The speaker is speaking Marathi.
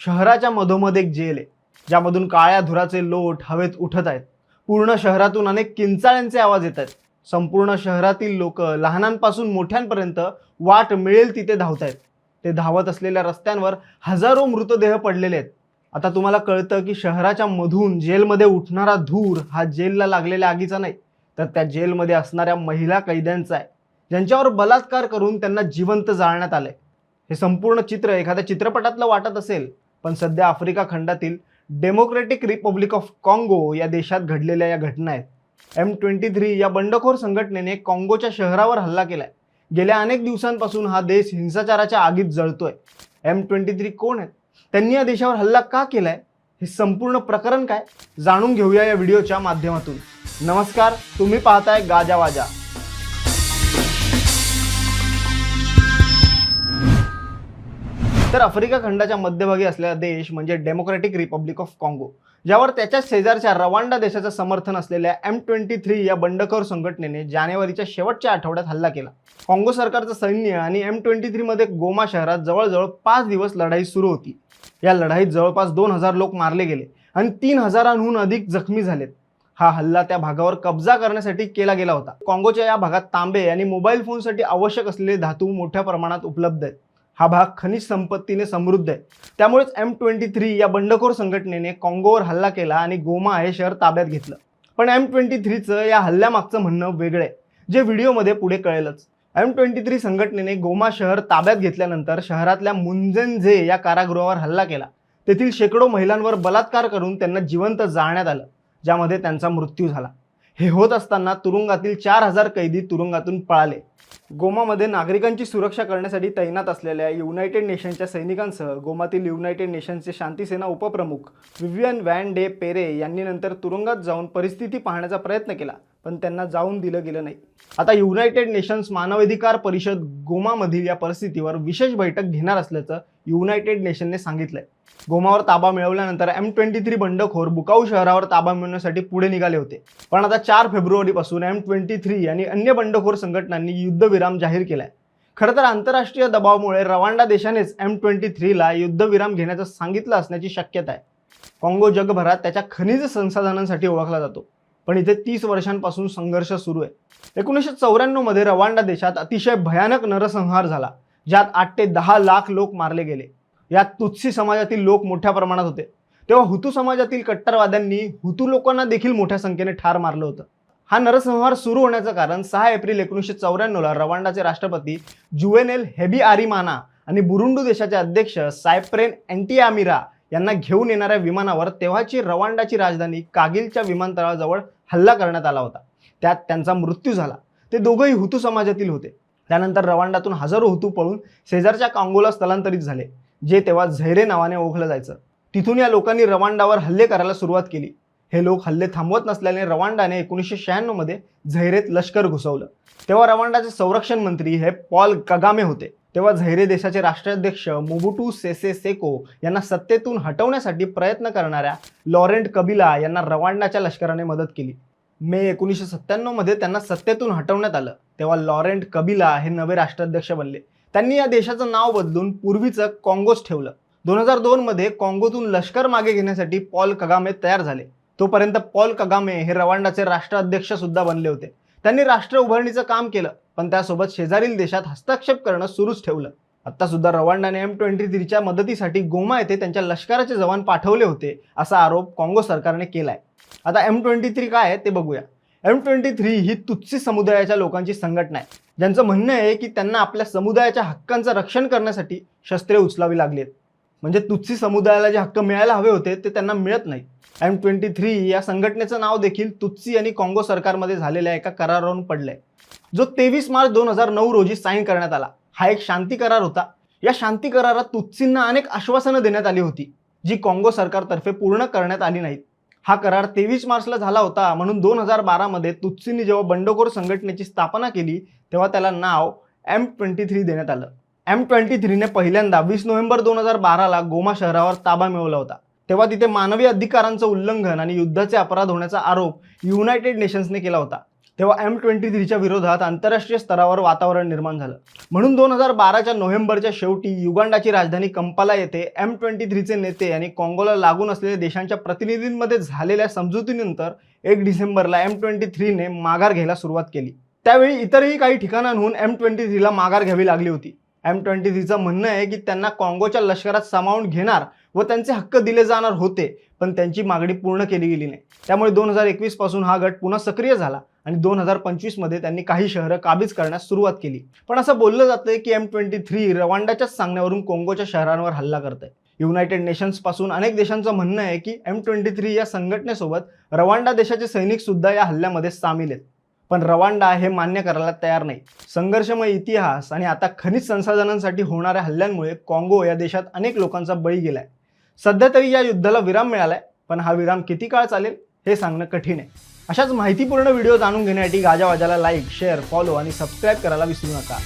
शहराच्या मधोमध एक जेल आहे ज्यामधून काळ्या धुराचे लोट हवेत उठत आहेत. पूर्ण शहरातून अनेक किंचाळ्यांचे आवाज येत आहेत. संपूर्ण शहरातील लोक लहानांपासून मोठ्यांपर्यंत वाट मिळेल तिथे धावत आहेत. ते धावत असलेल्या रस्त्यांवर हजारो मृतदेह पडलेले आहेत. आता तुम्हाला कळतं की शहराच्या मधून जेलमध्ये उठणारा धूर हा जेलला लागलेल्या आगीचा नाही तर त्या जेलमध्ये असणाऱ्या महिला कैद्यांचा आहे ज्यांच्यावर बलात्कार करून त्यांना जिवंत जाळण्यात आलंय. हे संपूर्ण चित्र एखाद्या चित्रपटातलं वाटत असेल पण सध्या आफ्रिका खंडातील डेमोक्रेटिक रिपब्लिक ऑफ काँगो या देशात घडलेल्या या घटना आहेत. एम ट्वेंटी थ्री या बंडखोर संघटनेने काँगोच्या शहरावर हल्ला केलाय. गेल्या अनेक दिवसांपासून हा देश हिंसाचाराच्या आगीत जळतोय. एम ट्वेंटी थ्री कोण आहेत? त्यांनी या देशावर हल्ला का केलाय? हे संपूर्ण प्रकरण काय? जाणून घेऊया या व्हिडिओच्या माध्यमातून. नमस्कार तुम्ही पाहताय गाजा तर आफ्रिका खंडाच्या मध्यभागी असलेला देश म्हणजे डेमोक्रॅटिक रिपब्लिक ऑफ काँगो ज्यावर त्याच्या शेजारच्या रवांडा देशाचं समर्थन असलेल्या एम ट्वेंटी थ्री या बंडखोर संघटनेने जानेवारीच्या शेवटच्या आठवड्यात हल्ला केला. काँगो सरकारचं सैन्य आणि एम ट्वेंटी थ्रीमध्ये गोमा शहरात जवळजवळ पाच दिवस लढाई सुरू होती. या लढाईत जवळपास दोन हजार लोक मारले गेले आणि तीन हजारांहून अधिक जखमी झालेत. हा हल्ला त्या भागावर कब्जा करण्यासाठी केला गेला होता. काँगोच्या या भागात तांबे आणि मोबाईल फोनसाठी आवश्यक असलेले धातू मोठ्या प्रमाणात उपलब्ध आहेत. हा भाग खनिज संपत्तीने समृद्ध आहे. त्यामुळेच एम ट्वेंटी थ्री या बंडखोर संघटनेने काँगोवर हल्ला केला आणि गोमा हे शहर ताब्यात घेतलं. पण एम ट्वेंटी थ्रीचं या हल्ल्यामागचं म्हणणं वेगळं आहे जे व्हिडिओमध्ये पुढे कळेलच. एम ट्वेंटी थ्री संघटनेने गोमा शहर ताब्यात घेतल्यानंतर शहरातल्या मुंजनझे या कारागृहावर हल्ला केला. तेथील शेकडो महिलांवर बलात्कार करून त्यांना जिवंत जाळण्यात आलं ज्यामध्ये त्यांचा मृत्यू झाला. हे होत असताना तुरुंगातील चार हजार कैदी तुरुंगातून पळाले. गोमामध्ये नागरिकांची सुरक्षा करण्यासाठी तैनात असलेल्या युनायटेड नेशनच्या सैनिकांसह गोमातील युनायटेड नेशनचे शांतीसेना उपप्रमुख विवियन व्हॅन डे पेरे यांनी नंतर तुरुंगात जाऊन परिस्थिती पाहण्याचा प्रयत्न केला पण त्यांना जाऊन दिलं गेलं नाही. आता युनायटेड नेशन्स मानवाधिकार परिषद गोमामधील या परिस्थितीवर विशेष बैठक घेणार असल्याचं युनायटेड नेशनने सांगितलंय. गोमावर ताबा मिळवल्यानंतर एम ट्वेंटी थ्री बंडखोर बुकाऊ शहरावर ताबा मिळवण्यासाठी पुढे निघाले होते. पण आता चार फेब्रुवारीपासून एम ट्वेंटी थ्री आणि अन्य बंडखोर संघटनांनी युद्धविराम जाहीर केलाय. खरं तर आंतरराष्ट्रीय दबावामुळे रवांडा देशानेच एम ट्वेंटी थ्रीला युद्धविराम घेण्याचं सांगितलं असण्याची शक्यता आहे. काँगो जगभरात त्याच्या खनिज संसाधनांसाठी ओळखला जातो. पण इथे तीस वर्षांपासून संघर्ष सुरू आहे. एकोणीसशे चौऱ्याण्णवमध्ये रवांडा देशात अतिशय भयानक नरसंहार झाला. ज्यात आठ ते दहा लाख लोक मारले गेले. यात तुत्सी समाजातील लोक मोठ्या प्रमाणात होते. तेव्हा हुतू समाजातील कट्टरवाद्यांनी हुतू लोकांना देखील मोठ्या संख्येने ठार मारलं होतं. हा नरसंहार सुरू होण्याचं कारण सहा एप्रिल एकोणीसशे चौऱ्याण्णवला रवांडाचे राष्ट्रपती जुएनेल हेबी आरिमाना आणि बुरुंडू देशाचे अध्यक्ष सायप्रेन अँटियामिरा यांना घेऊन येणाऱ्या विमानावर तेव्हाची रवांडाची राजधानी कागिलच्या विमानतळाजवळ हल्ला करण्यात आला होता. त्यात त्यांचा मृत्यू झाला. ते दोघंही हुतू समाजातील होते. त्यानंतर रवांडातून हजारो हुतू पळून शेजारच्या कांगोला स्थलांतरित झाले जे तेव्हा झैरे नावाने ओळखलं जायचं. तिथून या लोकांनी रवांडावर हल्ले करायला सुरुवात केली. हे लोक हल्ले थांबवत नसल्याने रवांडाने एकोणीसशे शहाण्णवमध्ये झैरेत लष्कर घुसवलं. तेव्हा रवांडाचे संरक्षण मंत्री हे पॉल कगामे होते. तेव्हा झैरे देशाचे राष्ट्राध्यक्ष मोबुटू सेसे सेको यांना सत्तेतून हटवण्यासाठी प्रयत्न करणाऱ्या लॉरेंट कबिला यांना रवांडाच्या लष्कराने मदत केली. मे एकोणीसशे सत्त्याण्णवमध्ये त्यांना सत्तेतून हटवण्यात आलं. तेव्हा लॉरेंट कबिला हे नवे राष्ट्राध्यक्ष बनले. त्यांनी या देशाचं नाव बदलून पूर्वीचं काँगोस ठेवलं. दोन हजार दोनमध्ये काँगोतून लष्कर मागे घेण्यासाठी पॉल कगामे तयार झाले. तोपर्यंत पॉल कगामे हे रवांडाचे राष्ट्राध्यक्ष सुद्धा बनले होते. त्यांनी राष्ट्र उभारणीचं काम केलं पण त्यासोबत शेजारील देशात हस्तक्षेप करणं सुरूच ठेवलं. आता सुद्धा रवांडाने एम ट्वेंटी थ्रीच्या मदतीसाठी गोमा येथे त्यांच्या लष्कराचे जवान पाठवले होते असा आरोप काँगो सरकारने केलाय. आता एम ट्वेंटी थ्री काय आहे ते बघूया. एम ट्वेंटी थ्री ही तुत्सी समुदायाच्या लोकांची संघटना आहे. ज्यांचं म्हणणं आहे की त्यांना आपल्या समुदायाच्या हक्कांचं रक्षण करण्यासाठी शस्त्रे उचलावी लागली आहेत. म्हणजे तुत्सी समुदायाला जे हक्क मिळायला हवे होते ते त्यांना मिळत नाही. एम ट्वेंटी थ्री या संघटनेचं नाव देखील तुत्सी आणि काँगो सरकारमध्ये झालेल्या एका करारावरून पडलंय. जो तेवीस मार्च दोन हजार नऊ रोजी साईन करण्यात आला. हा एक शांती करार होता. या शांती करारात तुत्सींना अनेक आश्वासनं देण्यात आली होती जी काँगो सरकारतर्फे पूर्ण करण्यात आली नाहीत. हा करार तेवीस मार्चला झाला होता. म्हणून दोन हजार बारामध्ये तुत्सींनी जेव्हा बंडखोर संघटनेची स्थापना केली तेव्हा त्याला नाव एम ट्वेंटी थ्री देण्यात आलं. एम ट्वेंटी थ्रीने पहिल्यांदा वीस नोव्हेंबर दोन हजार बाराला गोमा शहरावर ताबा मिळवला होता. तेव्हा तिथे मानवी अधिकारांचं उल्लंघन आणि युद्धाचे अपराध होण्याचा आरोप युनायटेड नेशन्सने केला होता. तेव्हा एम ट्वेंटी थ्रीच्या विरोधात आंतरराष्ट्रीय स्तरावर वातावरण निर्माण झालं. म्हणून दोन हजार बाराच्या नोव्हेंबरच्या शेवटी युगांडाची राजधानी कंपाला येथे एम ट्वेंटी थ्रीचे नेते आणि काँगोला लागून असलेल्या देशांच्या प्रतिनिधींमध्ये झालेल्या समजुतीनंतर एक डिसेंबरला एम ट्वेंटी थ्रीने माघार घ्यायला सुरुवात केली. त्यावेळी इतरही काही ठिकाणांहून एम ट्वेंटी थ्रीला माघार घ्यावी लागली होती. एम ट्वेंटी थ्रीचं म्हणणं आहे की त्यांना काँगोच्या लष्करात सामावून घेणार व त्यांचे हक्क दिले जाणार होते पण त्यांची मागणी पूर्ण केली गेली नाही. त्यामुळे दोन हजार एकवीसपासून हा गट पुन्हा सक्रिय झाला. आणि दोन हजार पंचवीसमध्ये त्यांनी काही शहरं काबीज करण्यास सुरुवात केली. पण असं बोललं जातंय की एम ट्वेंटी थ्री रवांडाच्याच सांगण्यावरून कोंगोच्या शहरांवर हल्ला करत आहे युनायटेड नेशन्सपासून अनेक देशांचं म्हणणं आहे की एम ट्वेंटी थ्री या संघटनेसोबत रवांडा देशाचे सैनिक सुद्धा या हल्ल्यामध्ये सामील आहेत. पण रवांडा हे मान्य करायला तयार नाही. संघर्षमय इतिहास आणि आता खनिज संसाधनांसाठी होणाऱ्या हल्ल्यांमुळे काँगो या देशात अनेक लोकांचा बळी गेलाय. सध्या तरी या युद्धाला विराम मिळालाय पण हा विराम किती काळ चालेल हे सांगणं कठीण आहे. अशाच माहितीपूर्ण व्हिडिओ जाणून घेण्यासाठी गाजावाजाला लाईक शेअर फॉलो आणि सबस्क्राईब करायला विसरू नका.